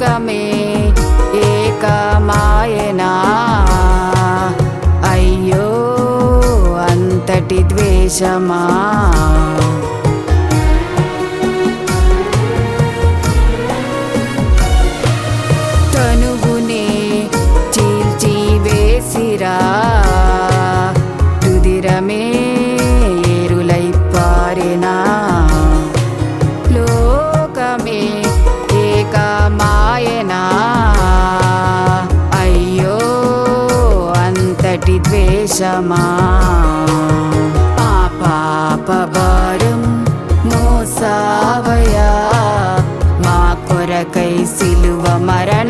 లోకమే ఏకమాయనా? అయ్యో అంతటి ద్వేషమా? తనువునే చీల్చి వేసిరా తుదిరమే లోకమే ఏకమా అంతటి ద్వేషమా? ఆ పాప భారం మోసావయా మా కొరకై సిలువ మరణ